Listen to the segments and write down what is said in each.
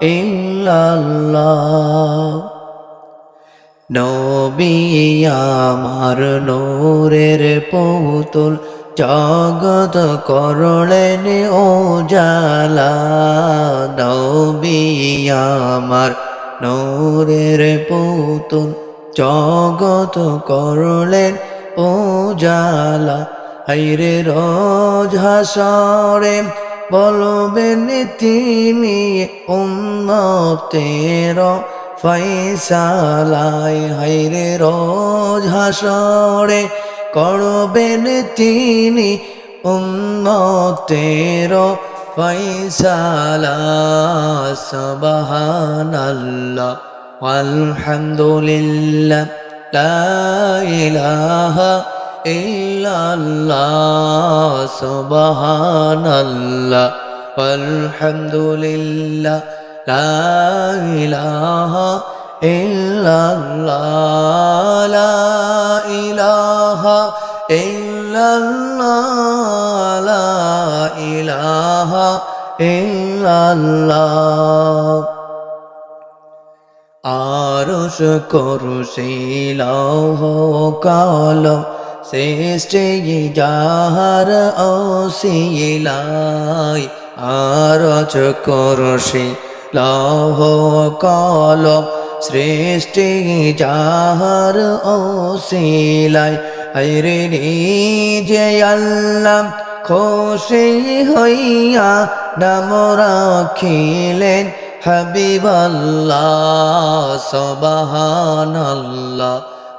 ইল্লাল্লাহ। নবী আমার নূরের পৌতুল জগত করলেন ও জালা নবী আমার পৌতুল পুতুল জগত করলেন ও জালা হাইরে রজ হাসরে বলবেন তিনি উন্নতের ফৈসালাই হাইরে রোজ হাসরে করবেন তিনি উন্নতের ফৈসালা সবহানাল্লাহ, আলহামদুলিল্লাহ, লা ইলাহা ইল্লাল্লাহ, সুবহানাল্লাহ, আলহামদুলিল্লাহ, লা ইলাহা ইল্লাল্লাহ, লা ইলাহা ইল্লাল্লাহ, লা ইলাহা ইল্লাল্লাহ। আরশ করুশিলাহ কাল শ্রেষ্ঠে যাহার অশিলাই আরজ করুশি লহ কাল শ্রেষ্ঠে যাহার অশিলাই আইরে নিজে আল্লাহ খুশি হইয়া নাম রাখিলেন হাবিবাল্লাহ, সবহানাল্লাহ।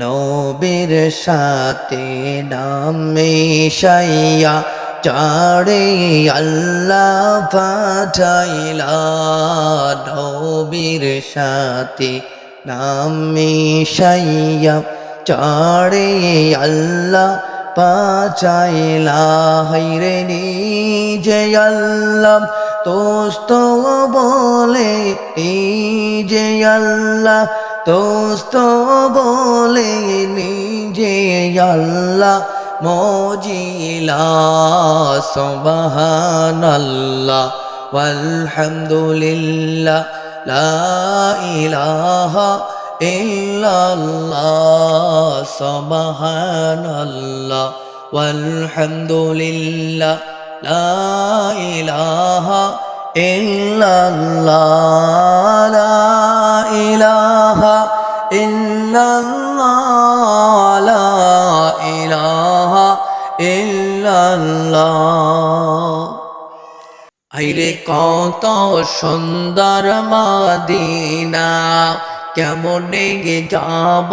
নবীর সাথে নামে সাইয়া চাড়ে আল্লাহ পাঠাইলা নবীর সাথে নামে সাইয়া চাড়ে আল্লাহ পাচাইলা হাইরে নিজে আল্লাহ তোস্ত বলে, নিজে আল্লাহ দোস্ত বলে নিজে আল্লাহ মজিলা সুবহানাল্লাহ walhamdulillah la ilaha illallah subhanallah walhamdulillah la ilaha ilaha illallah আইরে কত সুন্দর মাদিনা কেমন গে যাব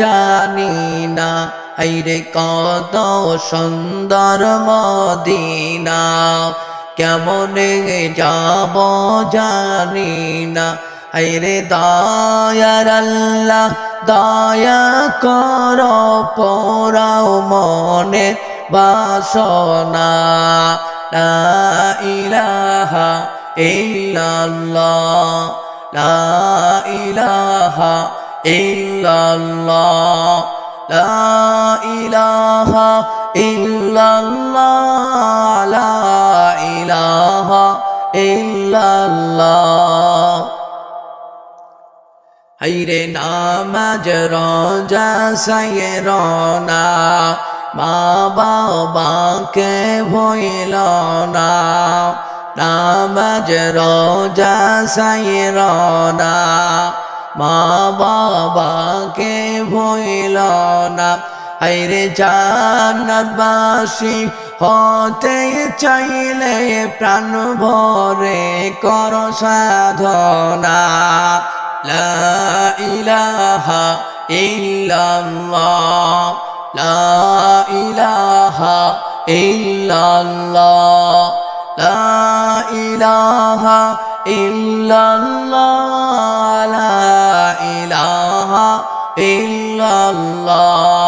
জানি না আইরে কত সুন্দর মদিনা কেমন যাব জানি না। আইরে দয়ার আল্লাহ, দয়া কর পোরাও মনে বাসনা। ইলাহা ইল্লাল্লাহ, লা ইলাহা ইল্লাল্লাহ, লা ইলাহা ইল্লাল্লাহ। ইল্লাল্লাহ হাইরে নামাজ রোজা সাইরনা মা বাবাকে ভইল না নামাজ রোজা সাইরনা মা বাবাকে ভইল না আইরে জান্নাতবাসী, হতে চাইলে প্রাণ ভরে কর সাধনা। লা ইলাহা ইল্লাল্লাহ, লা ইলাহা ইল্লাল্লাহ, লা ইলাহা ইল্লাল্লাহ, লা ইলাহা ইল্লাল্লাহ।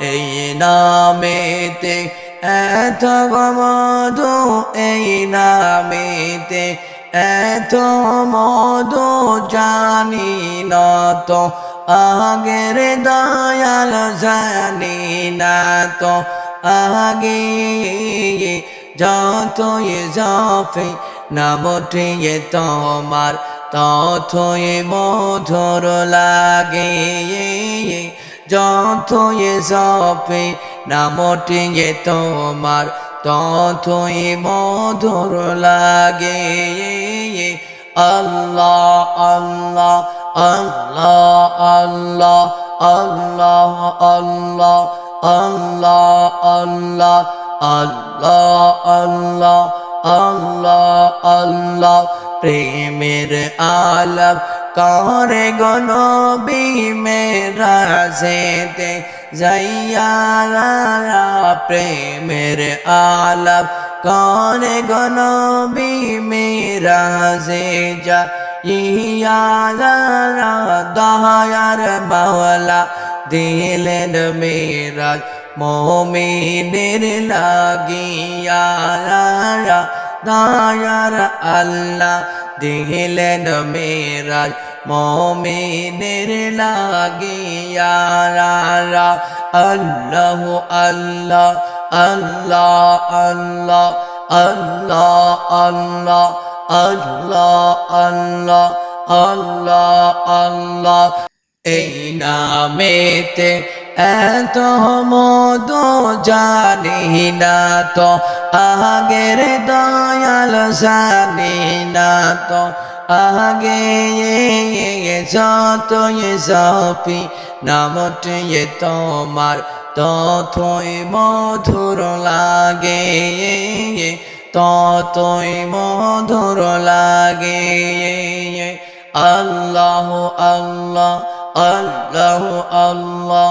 এই নামেতে এত মধু, এই নামেতে এত মধু জানি না তো, আগের দয়াল জানি না তো, আগে যতই জাফে নামটিয়ে তোমার তথই মধুর লাগে। যতই জাফে নামটিয়ে তোমার তথই মধুর লাগে আল্লাহ আল্লাহ আল্লাহ আল্লাহ আল্লাহ আল্লাহ আল্লাহ আল্লাহ আল্লাহ আল্লাহ আল্লাহ আল্লাহ প্রেমের আলাপ করে গনবী মেরা যেতে যাইয়ারা প্রেমের আলাপ করে গনবী মেরা যে যা ইয়ারা দয়ার বাওলা দিলেন মেরাজ, মোমিনের লাগিয়ারা দয়ার আল্লাহ দিলেন মেরাজ। মোমিনের লাগিয়ারা আল্লাহ আল্লাহ আল্লাহ আল্লাহ আল্লাহ আল্লাহ আল্লাহ আল্লাহ আল্লাহ আল্লাহ। এই নামেতে এত মধু জানি না তো, আগের দয়াল জানি না তো, আগে যত সপি নামটি তোমার তথই মধুর লাগে ততই মধুর লাগে আল্লাহ আল্লাহ আল্লাহ আল্লাহ